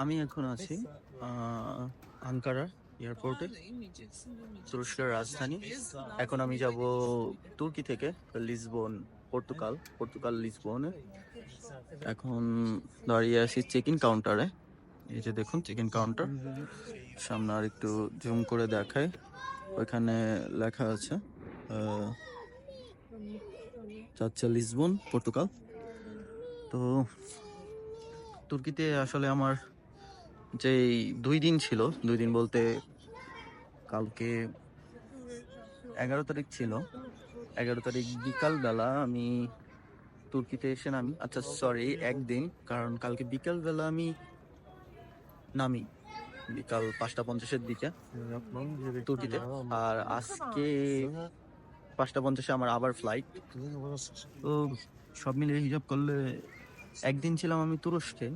আমি এখন আছি আঙ্কারা এয়ারপোর্টে, তুরস্কের রাজধানী। এখন আমি যাব তুর্কি থেকে লিসবন, পর্তুগাল পর্তুগাল, লিসবনে। এখন দাঁড়িয়ে আছি চেক ইন কাউন্টারে এই যে দেখুন চেক ইন কাউন্টার সামনে আর একটু জুম করে দেখায় ওইখানে লেখা আছে যাচ্ছে লিসবন, পর্তুগাল। তো তুর্কিতে আসলে আমার যে দুই দিন ছিল, দুই দিন বলতে কালকে এগারো তারিখ ছিল। এগারো তারিখ বিকালবেলা আমি তুর্কিতে এসে নামি। আচ্ছা সরি একদিন, কারণ কালকে বিকালবেলা আমি নামি, বিকাল পাঁচটা পঞ্চাশের দিকে তুর্কিতে। আর আজকে পাঁচটা পঞ্চাশে আমার আবার ফ্লাইট তো সব মিলিয়ে হিসাব করলে একদিন ছিলাম আমি তুরস্কে।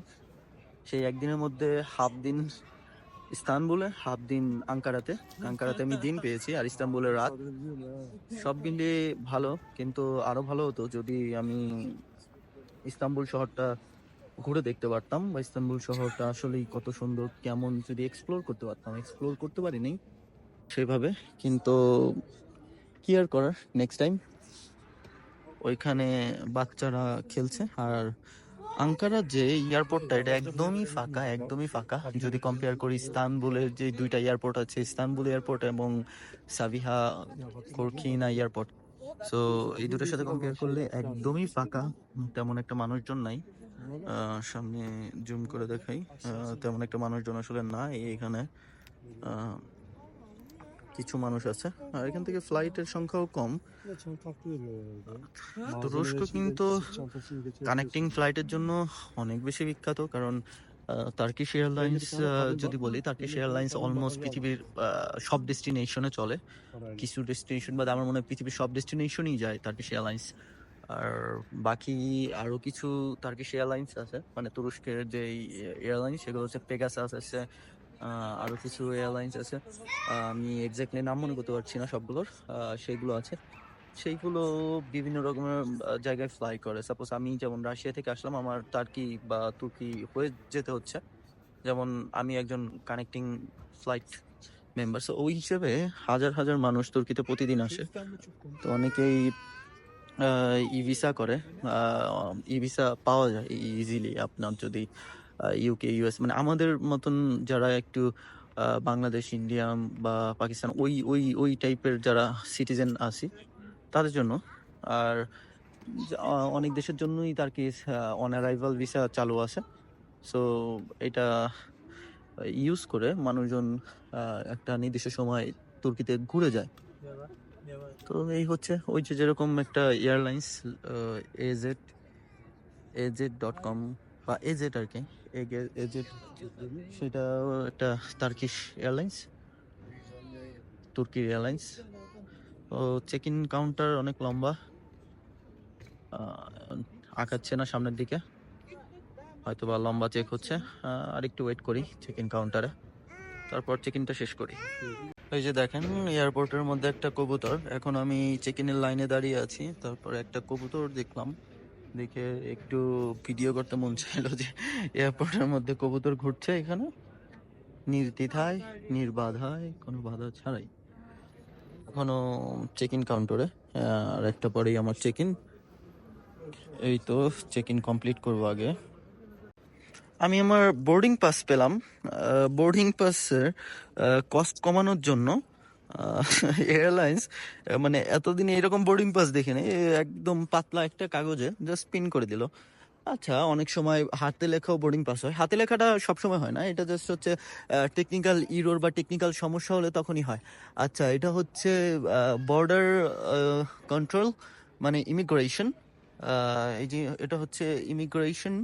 সেই একদিনের মধ্যে হাফ দিন ইস্তানবুলে, হাফ দিন আঙ্কারাতে। আঙ্কারাতে আমি দিন পেয়েছি আর ইস্তানবুলে রাত। সব মিলিয়ে ভালো, কিন্তু আরও ভালো হতো যদি আমি ইস্তানবুল শহরটা ঘুরে দেখতে পারতাম বা ইস্তানবুল শহরটা আসলেই কত সুন্দর, কেমন যদি এক্সপ্লোর করতে পারতাম। এক্সপ্লোর করতে পারিনি সেভাবে, কিন্তু কি আর করার? নেক্সট টাইম ওইখানে বাচ্চারা খেলছে আর আঙ্কারা যে এয়ারপোর্টটা, এটা একদমই ফাঁকা একদমই ফাঁকা। যদি কম্পেয়ার করি ইস্তানবুলের যে দুইটা এয়ারপোর্ট আছে ইস্তানবুল এয়ারপোর্ট এবং সাবিহা কোরকিনা এয়ারপোর্ট। সো এই দুটোর সাথে কম্পেয়ার করলে একদমই ফাঁকা, তেমন একটা মানুষজন নাই। সামনে জুম করে দেখাই। তেমন একটা মানুষজন আসলে নাই এখানে। কিছু মানুষ আছে। আর এখান থেকে ফ্লাইটের সংখ্যাও কম। তুরস্ক কিন্তু কানেক্টিং ফ্লাইটের জন্য অনেক বেশি বিখ্যাত। কারণ টার্কিশ এয়ারলাইন্স যদি বলি টার্কিশ এয়ারলাইন্স অলমোস্ট পৃথিবীর সব ডেস্টিনেশনে চলে। কিছু ডেস্টিনেশন বাদে আমার মনে হয় পৃথিবীর সব ডেস্টিনেশনই যায় টার্কিশ এয়ারলাইন্স আর বাকি আরও কিছু টার্কিশ এয়ারলাইন্স আছে। মানে তুরস্কের যে এয়ারলাইন্স সেগুলো হচ্ছে পেগাসাস আছে আহ, আরও কিছু এয়ারলাইন্স আছে। আমি এক্স্যাক্টলি নাম মনে করতে পারছি না সবগুলোর। সেইগুলো আছে। সেইগুলো বিভিন্ন রকমের জায়গায় ফ্লাই করে। সাপোজ আমি যেমন রাশিয়া থেকে আসলাম আমার টার্কি বা তুর্কি হয়ে যেতে হচ্ছে। যেমন আমি একজন কানেক্টিং ফ্লাইট মেম্বার সো ওই হিসেবে হাজার হাজার মানুষ তুর্কিতে প্রতিদিন আসে। তো অনেকেই ই ভিসা করে। ই ভিসা পাওয়া যায় ইজিলি আপনার যদি ইউকে ইউএস মানে আমাদের মতন যারা একটু বাংলাদেশ ইন্ডিয়া বা পাকিস্তান, ওই ওই ওই টাইপের যারা সিটিজেন আছি, তাদের জন্য। আর অনেক দেশের জন্যই তার কি অন অ্যারাইভাল ভিসা চালু আছে। সো এটা ইউজ করে মানুষজন একটা নির্দিষ্ট সময় তুর্কিতে ঘুরে যায়। তো এই হচ্ছে, ওই যে যেরকম একটা airlines AJet AJet dot com বা এজেড আর কি। সেটা একটা টার্কিশ এয়ারলাইন্স তুর্কির এয়ারলাইন্স তো চেক ইন কাউন্টার অনেক লম্বা। আঁকাচ্ছে না সামনের দিকে। হয়তো বা লম্বা চেক হচ্ছে। আর একটু ওয়েট করি চেক ইন কাউন্টারে তারপর চেক ইনটা শেষ করি। এই যে দেখেন এয়ারপোর্টের মধ্যে একটা কবুতর। এখন আমি চেক ইনের লাইনে দাঁড়িয়ে আছি। তারপর একটা কবুতর দেখলাম। দেখে একটু ভিডিও করতে মন চাইলো যে এয়ারপোর্টের মধ্যে কবুতর ঘুরছে এখানে। নির্দ্বিধায়, নির্বাধায়, কোনো বাধা ছাড়াই। এখনও চেক ইন কাউন্টারে আর একটা পরেই আমার চেক ইন এই তো চেক ইন কমপ্লিট করব আগে। আমি আমার বোর্ডিং পাস পেলাম। বোর্ডিং পাসের কস্ট কমানোর জন্য এয়ারলাইন্স মানে এতদিন এরকম বোর্ডিং পাস দেখিনি একদম পাতলা একটা কাগজে জাস্ট পিন করে দিল। আচ্ছা অনেক সময় হাতে লেখাও বোর্ডিং পাস হয়। হাতে লেখাটা সবসময় হয় না, এটা জাস্ট হচ্ছে টেকনিক্যাল ইরোর বা টেকনিক্যাল সমস্যা হলে তখনই হয়। আচ্ছা এটা হচ্ছে বর্ডার কন্ট্রোল মানে ইমিগ্রেশন এই যে এটা হচ্ছে ইমিগ্রেশন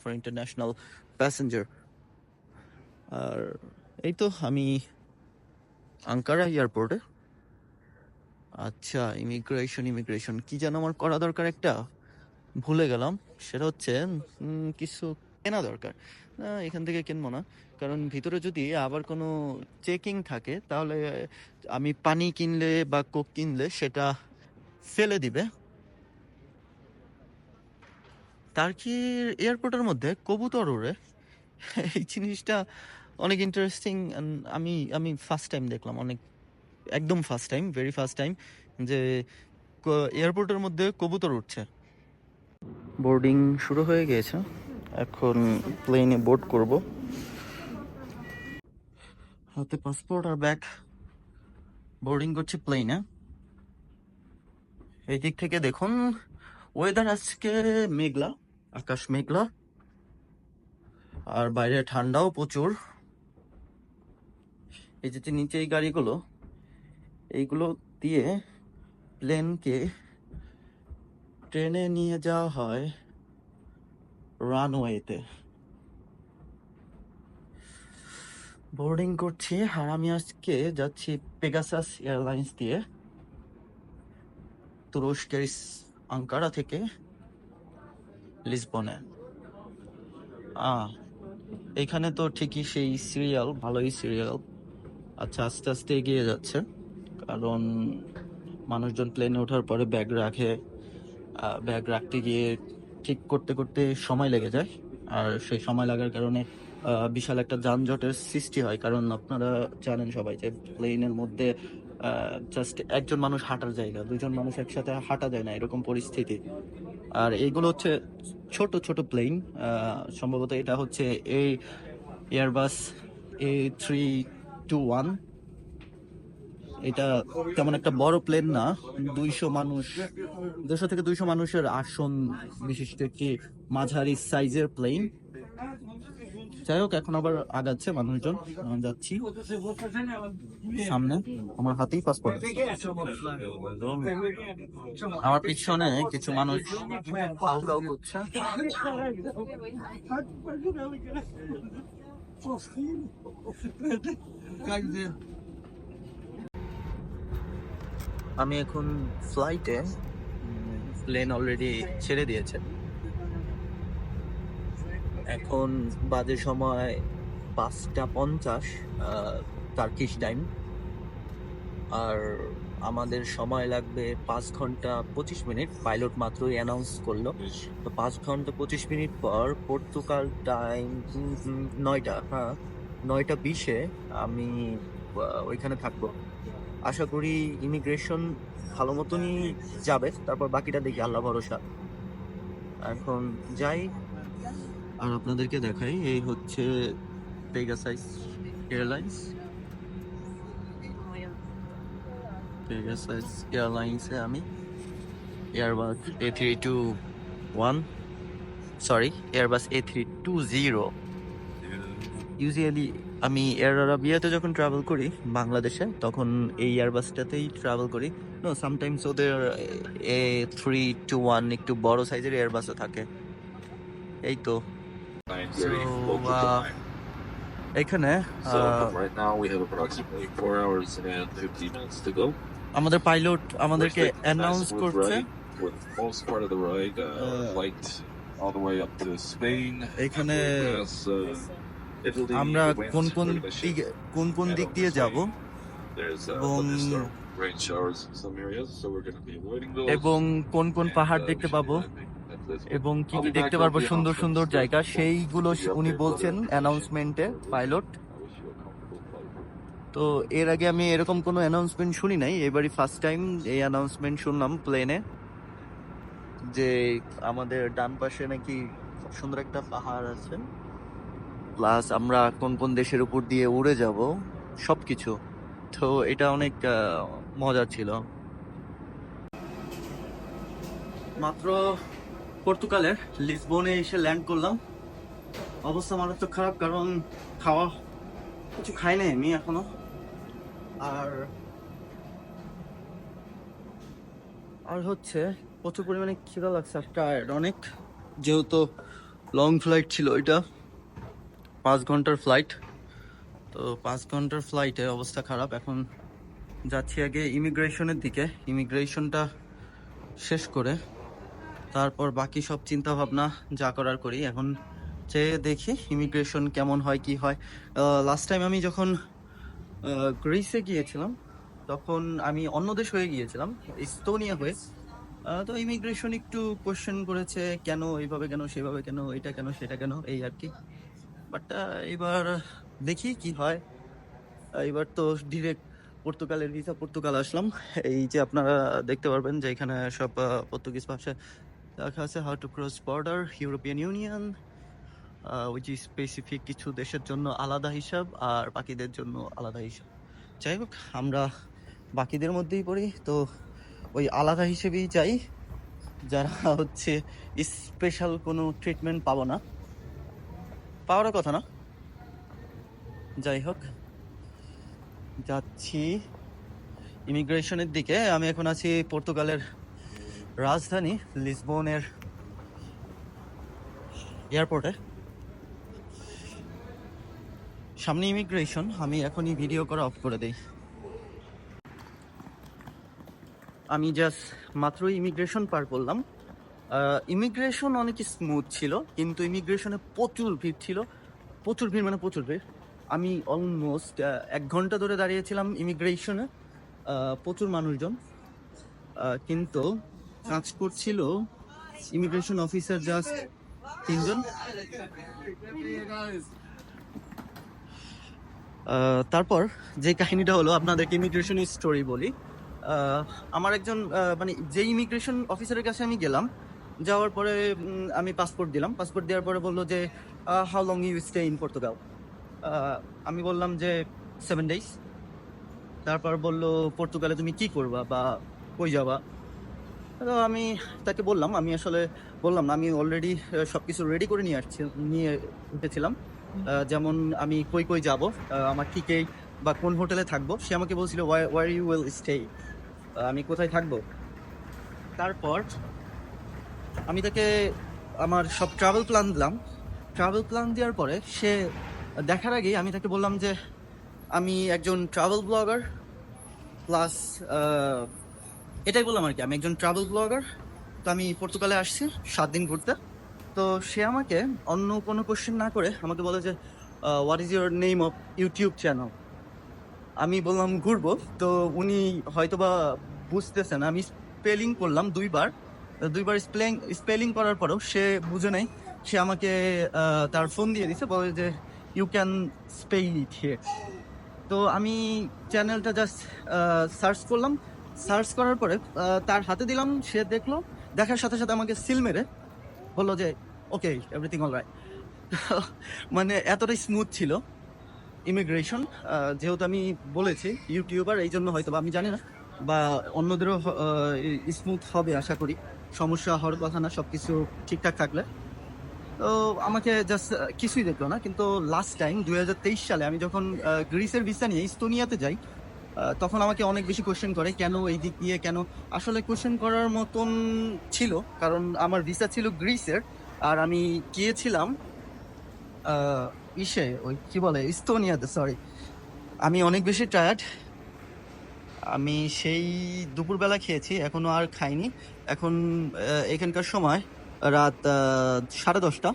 ফর ইন্টারন্যাশনাল প্যাসেঞ্জার আর এই তো আমি আঙ্কারা এয়ারপোর্টে আচ্ছা ইমিগ্রেশন ইমিগ্রেশন কি যেন আমার করা দরকার একটা? ভুলে গেলাম। সেটা হচ্ছে কিছু কেনা দরকার। এখান থেকে কিনবো না। কারণ ভিতরে যদি আবার কোনো চেকিং থাকে, তাহলে আমি পানি কিনলে বা কোক কিনলে সেটা ফেলে দিবে। টার্কির এয়ারপোর্টের মধ্যে? কবুতর ওড়ে। এই জিনিসটা অনেক ইন্টারেস্টিং আমি আমি ফার্স্ট টাইম দেখলাম অনেক একদম first time very first time যে এয়ারপোর্টের মধ্যে কবুতর উঠছে। বোর্ডিং শুরু হয়ে গিয়েছে। এখন প্লেনে বোর্ড করব। হাতে পাসপোর্ট আর ব্যাগ বোর্ডিং করছি প্লেনে এই দিক থেকে দেখুন ওয়েদার আজকে মেঘলা আকাশ মেঘলা। আর বাইরে ঠান্ডাও প্রচুর। এই যে নিচে এই গাড়িগুলো, এইগুলো দিয়ে প্লেনকে ট্রেনে নিয়ে যাওয়া হয় রানওয়েতে। বোর্ডিং করছি, আর আমি আজকে যাচ্ছি পেগাসাস এয়ারলাইন্স দিয়ে, তুরস্কের আঙ্কারা থেকে লিসবনে। এখানে তো ঠিকই সেই সিরিয়াল ভালোই সিরিয়াল আচ্ছা আস্তে আস্তে এগিয়ে যাচ্ছে। কারণ মানুষজন প্লেনে ওঠার পরে ব্যাগ রাখে ব্যাগ রাখতে গিয়ে ঠিক করতে করতে সময় লেগে যায়। আর সেই সময় লাগার কারণে বিশাল একটা যানজটের সৃষ্টি হয়। কারণ আপনারা জানেন সবাই যে প্লেনের মধ্যে জাস্ট একজন মানুষ হাঁটার জায়গা, দুজন মানুষ একসাথে হাঁটা যায় না, এরকম পরিস্থিতি। আর এইগুলো হচ্ছে ছোট ছোট প্লেন সম্ভবত এটা হচ্ছে এই Airbus A three two one এটা তেমন একটা বড় প্লেন না, দুইশো মানুষ দুশো থেকে দুইশো মানুষের আসন বিশিষ্ট একটি মাঝারি সাইজের প্লেন যাই হোক, এখন আবার আগাচ্ছে মানুষজন। যাচ্ছি সামনে, আমার হাতেই পাসপোর্ট আমার পিছনে কিছু মানুষ আমি এখন ফ্লাইটে প্লেন অলরেডি ছেড়ে দিয়েছে। এখন বাজে সময় পাঁচটা পঞ্চাশ টার্কিশ টাইম আর আমাদের সময় লাগবে পাঁচ ঘণ্টা পঁচিশ মিনিট। পাইলট মাত্রই অ্যানাউন্স করল। তো পাঁচ ঘণ্টা পঁচিশ মিনিট পর পর্তুগাল টাইম নয়টা হ্যাঁ নয়টা বিশে আমি ওইখানে থাকব। আশা করি ইমিগ্রেশন ভালো মতনই যাবে। তারপর বাকিটা দেখি আল্লাহ ভরসা। এখন যাই। আর আপনাদেরকে দেখাই এই হচ্ছে পেগাসাইস এয়ারলাইন্স পেগাসাইস এয়ারলাইন্সে আমি Airbus A three two one sorry Airbus A three two zero usually আমি এয়ার আরাবিয়াতে যখন ট্রাভেল করি বাংলাদেশে তখন এই এয়ারবাসটাতেই ট্রাভেল করি। নো সামটাইমস ওদের এ থ্রি টু ওয়ান একটু বড় সাইজের এয়ারবাসও থাকে। এই তো। Uh, এখানে so right now we have approximately four hours and 50 minutes to go. আমাদের পাইলট আমাদেরকে অ্যানাউন্স করছে। uh, এখানে আমরা কোন কোন কোন কোন দিক দিয়ে যাব? এবং কোন কোন পাহাড় দেখতে পাবো? এবং কি দেখতে পারব? সুন্দর সুন্দর জায়গা। সেইগুলো উনি বলছেন অ্যানাউন্সমেন্টে পাইলট। তো এর আগে আমি এরকম কোনো অ্যানাউন্সমেন্ট শুনি নাই। এবারই ফার্স্ট টাইম এই অ্যানাউন্সমেন্ট শুনলাম প্লেনে যে আমাদের ডান পাশে নাকি খুব সুন্দর একটা পাহাড় আছে। প্লাস আমরা কোন কোন দেশের উপর দিয়ে উড়ে যাব সব কিছু তো এটা অনেক মজার ছিল। মাত্র পর্তুগালের লিসবনে এসে ল্যান্ড করলাম। অবস্থা মারাত্মক খারাপ, কারণ খাওয়া কিছু খাই নাই আমি এখনও। আর আর হচ্ছে প্রচুর পরিমাণে খিদা লাগছে আর টায়ার্ড অনেক। যেহেতু লং ফ্লাইট ছিল এটা পাঁচ ঘণ্টার ফ্লাইট তো পাঁচ ঘণ্টার ফ্লাইটে অবস্থা খারাপ। এখন যাচ্ছি আগে ইমিগ্রেশনের দিকে। ইমিগ্রেশনটা শেষ করে তারপর বাকি সব চিন্তা ভাবনা যা করার করি। এখন চেয়ে দেখি ইমিগ্রেশন কেমন হয়, কি হয়। লাস্ট টাইম আমি যখন গ্রিসে গিয়েছিলাম। তখন আমি অন্য দেশ হয়ে গিয়েছিলাম, ইস্তোনিয়া হয়ে। তো ইমিগ্রেশন একটু কোশ্চেন করেছে, কেন এইভাবে কেন, সেভাবে কেন, এটা কেন, সেটা কেন, এই আর কি। বাট এবার দেখি কি হয়। এবার তো ডিরেক্ট পর্তুগালের ভিসা পর্তুগাল আসলাম। এই যে আপনারা দেখতে পারবেন যে এখানে সব পর্তুগিজ ভাষায় লেখা আছে how to cross border European union which যে স্পেসিফিক কিছু দেশের জন্য আলাদা হিসাব আর বাকিদের জন্য আলাদা হিসাব। যাই হোক, আমরা বাকিদের মধ্যেই পড়ি, তো ওই আলাদা হিসেবেই যাই। যারা হচ্ছে স্পেশাল কোনো ট্রিটমেন্ট পাবো না। পাওয়ার কথা না। যাই হোক, যাচ্ছি ইমিগ্রেশনের দিকে। আমি এখন আছি পর্তুগালের রাজধানী, লিসবনের এয়ারপোর্টে সামনে ইমিগ্রেশন আমি এখনই ভিডিও করা অফ করে দেই। আমি জাস্ট মাত্র ইমিগ্রেশন পার করলাম। ইমিগ্রেশন অনেক স্মুথ ছিল, কিন্তু ইমিগ্রেশনে প্রচুর ভিড় ছিল। প্রচুর ভিড় মানে প্রচুর ভিড়। আমি অলমোস্ট এক ঘণ্টা ধরে দাঁড়িয়েছিলাম ইমিগ্রেশনে প্রচুর মানুষজন। কিন্তু কাজ করছিল ইমিগ্রেশন অফিসার জাস্ট তিনজন। তারপর যে কাহিনীটা হলো, আপনাদেরকে ইমিগ্রেশন স্টোরি বলি। আমার একজন মানে যে ইমিগ্রেশন অফিসারের কাছে আমি গেলাম, যাওয়ার পরে আমি পাসপোর্ট দিলাম। পাসপোর্ট দেওয়ার পরে বলল যে how long you stay in Portugal আমি বললাম যে সেভেন ডেজ তারপর বলল পর্তুগালে তুমি কি করবা বা কই যাবা? তো আমি তাকে বললাম, আমি আসলে বললাম না, আমি অলরেডি সব কিছু রেডি করে নিয়ে আসছি, নিয়ে উঠেছিলাম। যেমন আমি কই কই যাব আমার ঠিকই বা কোন হোটেলে থাকব, সে আমাকে বলছিল ওয়ার ইউ উইল স্টে আমি কোথায় থাকব? তারপর আমি তাকে আমার সব ট্রাভেল প্ল্যান দিলাম। ট্রাভেল প্ল্যান দেওয়ার পরে সে দেখার আগেই আমি তাকে বললাম যে, আমি একজন ট্রাভেল ব্লগার প্লাস এটাই বললাম আর কি, আমি একজন ট্রাভেল ব্লগার তো আমি পর্তুগালে আসছি সাত দিন ঘুরতে। তো সে আমাকে অন্য কোনো কোশ্চেন না করে আমাকে বলে যে what is your name of YouTube channel আমি বললাম, ঘুরবো। তো উনি হয়তোবা বুঝতেছেন, আমি স্পেলিং করলাম দুইবার। দুইবার স্পেলিং স্পেলিং করার পরেও সে বুঝে নাই। সে আমাকে তার ফোন দিয়ে দিছে, বলে যে you can spell it here তো আমি চ্যানেলটা জাস্ট সার্চ করলাম। সার্চ করার পরে তার হাতে দিলাম, সে দেখল। দেখার সাথে সাথে আমাকে সিল মেরে বলল যে, ওকে এভরিথিং অল রাইট মানে এতটাই স্মুথ ছিল ইমিগ্রেশন যেহেতু আমি বলেছি ইউটিউবার এই জন্য হয়তো আমি জানি না, বা অন্যদেরও স্মুথ হবে, আশা করি। সমস্যা, হওয়ার কথা না সব কিছু ঠিকঠাক থাকলে। তো আমাকে জাস্ট কিছুই দেখল না, কিন্তু লাস্ট টাইম দু হাজার তেইশ সালে আমি যখন গ্রিসের ভিসা নিয়ে ইস্তোনিয়াতে যাই তখন আমাকে অনেক বেশি কোশ্চেন করে, কেন এই দিক দিয়ে, কেন? আসলে কোশ্চেন করার মতন ছিল, কারণ আমার ভিসা ছিল গ্রিসের আর আমি গিয়েছিলাম ইসে, ওই কি বলে, ইস্তোনিয়াতে সরি আমি অনেক বেশি টায়ার্ড আমি সেই দুপুরবেলা খেয়েছি এখনও আর খাইনি। এখন এখানকার সময়, রাত সাড়ে দশটা।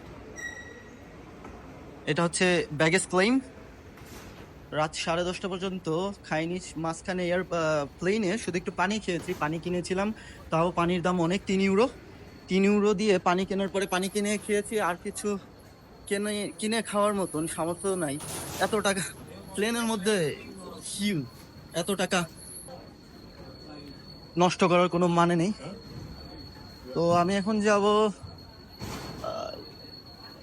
এটা হচ্ছে ব্যাগেজ ক্লেম রাত সাড়ে দশটা পর্যন্ত খাইনি, মাঝখানে এয়ার প্লেনে শুধু একটু পানি খেয়েছি, পানি কিনেছিলাম, তাও পানির দাম অনেক, তিন ইউরো তিন ইউরো দিয়ে পানি কেনার পরে পানি কিনে খেয়েছি, আর কিছু কিনে কিনে খাওয়ার মতন সামর্থ্য নাই। এত টাকা প্লেনের মধ্যে হিউ, এত টাকা নষ্ট করার কোনো মানে নেই। তো আমি এখন যাব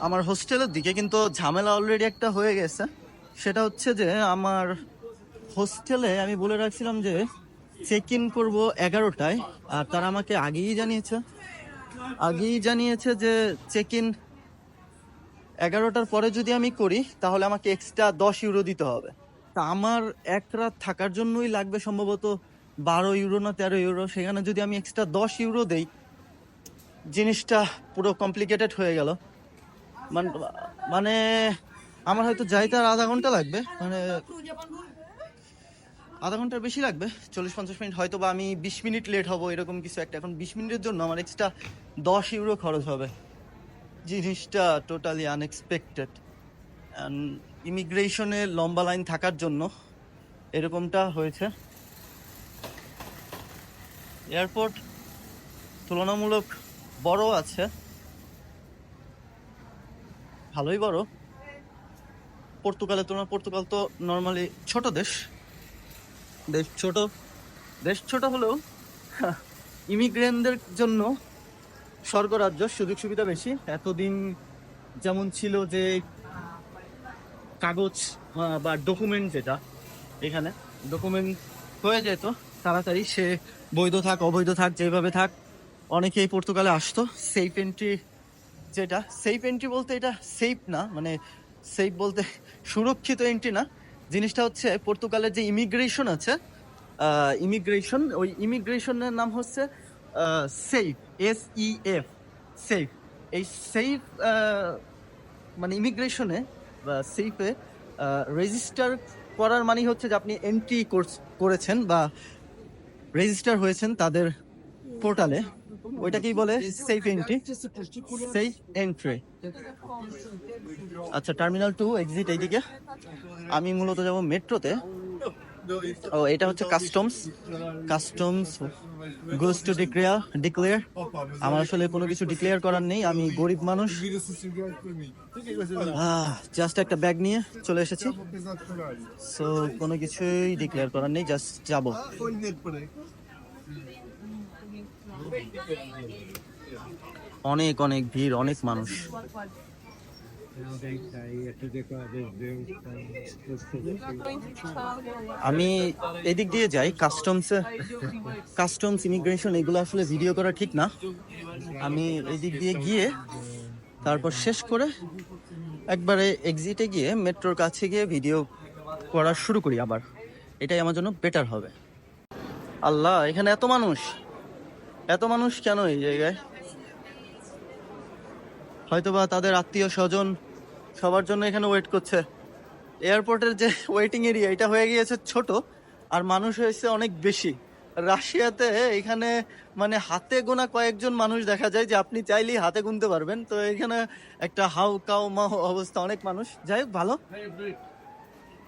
আমার হোস্টেলের দিকে, কিন্তু ঝামেলা অলরেডি একটা হয়ে গেছে। সেটা হচ্ছে যে আমার হোস্টেলে আমি বলে রাখছিলাম যে চেক ইন করব এগারোটায়, আর তারা আমাকে আগেই জানিয়েছে। আগেই জানিয়েছে যে চেক ইন এগারোটার পরে যদি আমি করি, তাহলে আমাকে এক্সট্রা দশ ইউরো দিতে হবে। তা আমার এক রাত থাকার জন্যই লাগবে সম্ভবত বারো ইউরো না তেরো ইউরো সেখানে যদি আমি এক্সট্রা দশ ইউরো দেই, জিনিসটা পুরো কমপ্লিকেটেড হয়ে গেল। মানে আমার হয়তো যাইতে আর আধা ঘণ্টা লাগবে মানে আধা ঘণ্টার বেশি লাগবে চল্লিশ পঞ্চাশ মিনিট হয়তো বা আমি বিশ মিনিট লেট হব, এরকম কিছু একটা। এখন বিশ মিনিটের জন্য আমার এক্সট্রা দশ ইউরো খরচ হবে। জিনিসটা টোটালি আনএক্সপেক্টেড ইমিগ্রেশনে লম্বা লাইন থাকার জন্য এরকমটা হয়েছে। এয়ারপোর্ট তুলনামূলক বড় আছে। ভালোই বড়। পর্তুগালের তুলনায় পর্তুগাল তো নর্মালি ছোট দেশ। দেশ ছোট দেশ ছোট হলেও ইমিগ্রেন্টদের জন্য স্বর্গরাজ্য, সুযোগ সুবিধা বেশি। এতদিন যেমন ছিল যে কাগজ বা ডকুমেন্ট যেটা এখানে ডকুমেন্ট হয়ে যেত, তাড়াতাড়ি সে বৈধ থাক, অবৈধ থাক, যেভাবে থাক, অনেকেই পর্তুগালে আসতো। সেফ এন্ট্রি যেটা সেফ এন্ট্রি বলতে এটা সেফ না মানে সেফ বলতে সুরক্ষিত এন্ট্রি না। জিনিসটা হচ্ছে পর্তুগালের যে ইমিগ্রেশন আছে ইমিগ্রেশন ওই ইমিগ্রেশনের নাম হচ্ছে SEF S E F SEF এই সেফ মানে ইমিগ্রেশনে বা সেফে রেজিস্টার করার মানে হচ্ছে যে আপনি এন্ট্রি করেছেন বা রেজিস্টার হয়েছেন তাদের পোর্টালে ওইটাকেই বলে সেফ এন্ট্রি সেফ এন্ট্রি আচ্ছা টার্মিনাল টু এক্সিট এইদিকে। আমি মূলত যাব মেট্রোতে ও, এটা হচ্ছে customs customs goes to declare declare আমার আসলে কোনো কিছু ডিক্লেয়ার করার নেই, আমি গরিব মানুষ। জাস্ট একটা ব্যাগ নিয়ে চলে এসেছি। সো কোনো কিছুই ডিক্লেয়ার করার নেই জাস্ট যাব। অনেক অনেক ভিড়, অনেক মানুষ। আমি এদিক দিয়ে যাই কাস্টমসে কাস্টমস ইমিগ্রেশন এগুলো আসলে ভিডিও করা ঠিক না। আমি এদিক দিয়ে গিয়ে তারপর শেষ করে একবারে এক্সিটে গিয়ে মেট্রোর কাছে গিয়ে ভিডিও করা শুরু করি আবার। এটাই আমার জন্য বেটার হবে। আল্লাহ, এখানে এত মানুষ। এত মানুষ কেন এই জায়গায়? হয়তোবা তাদের আত্মীয় স্বজন সবার জন্য এখানে ওয়েট করছে। এয়ারপোর্টের যে ওয়েটিং এরিয়া এটা হয়ে গিয়েছে ছোট আর মানুষ হয়েছে অনেক বেশি। রাশিয়াতে এখানে মানে হাতে গোনা কয়েকজন মানুষ দেখা যায় যে আপনি চাইলেই হাতে গুনতে পারবেন। তো এখানে একটা হাউ কাউ মাউ অবস্থা অনেক মানুষ। যাই হোক ভালো।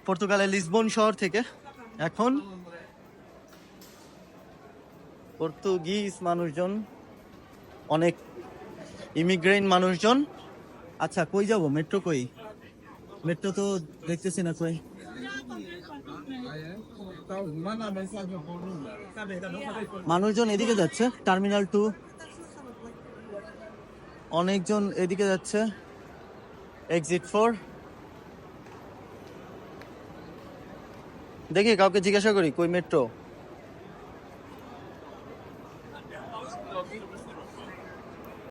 পর্তুগালের লিসবন শহর থেকে। এখন পর্তুগিজ মানুষজন, অনেক ইমিগ্রেন্ট মানুষজন। আচ্ছা কই যাব? মেট্রো কই? মেট্রো তো দেখতেছি না, কই? মানুষজন এদিকে যাচ্ছে টার্মিনাল টু অনেকজন এদিকে যাচ্ছে এক্সিট ফোর দেখি, কাউকে জিজ্ঞাসা করি, কই মেট্রো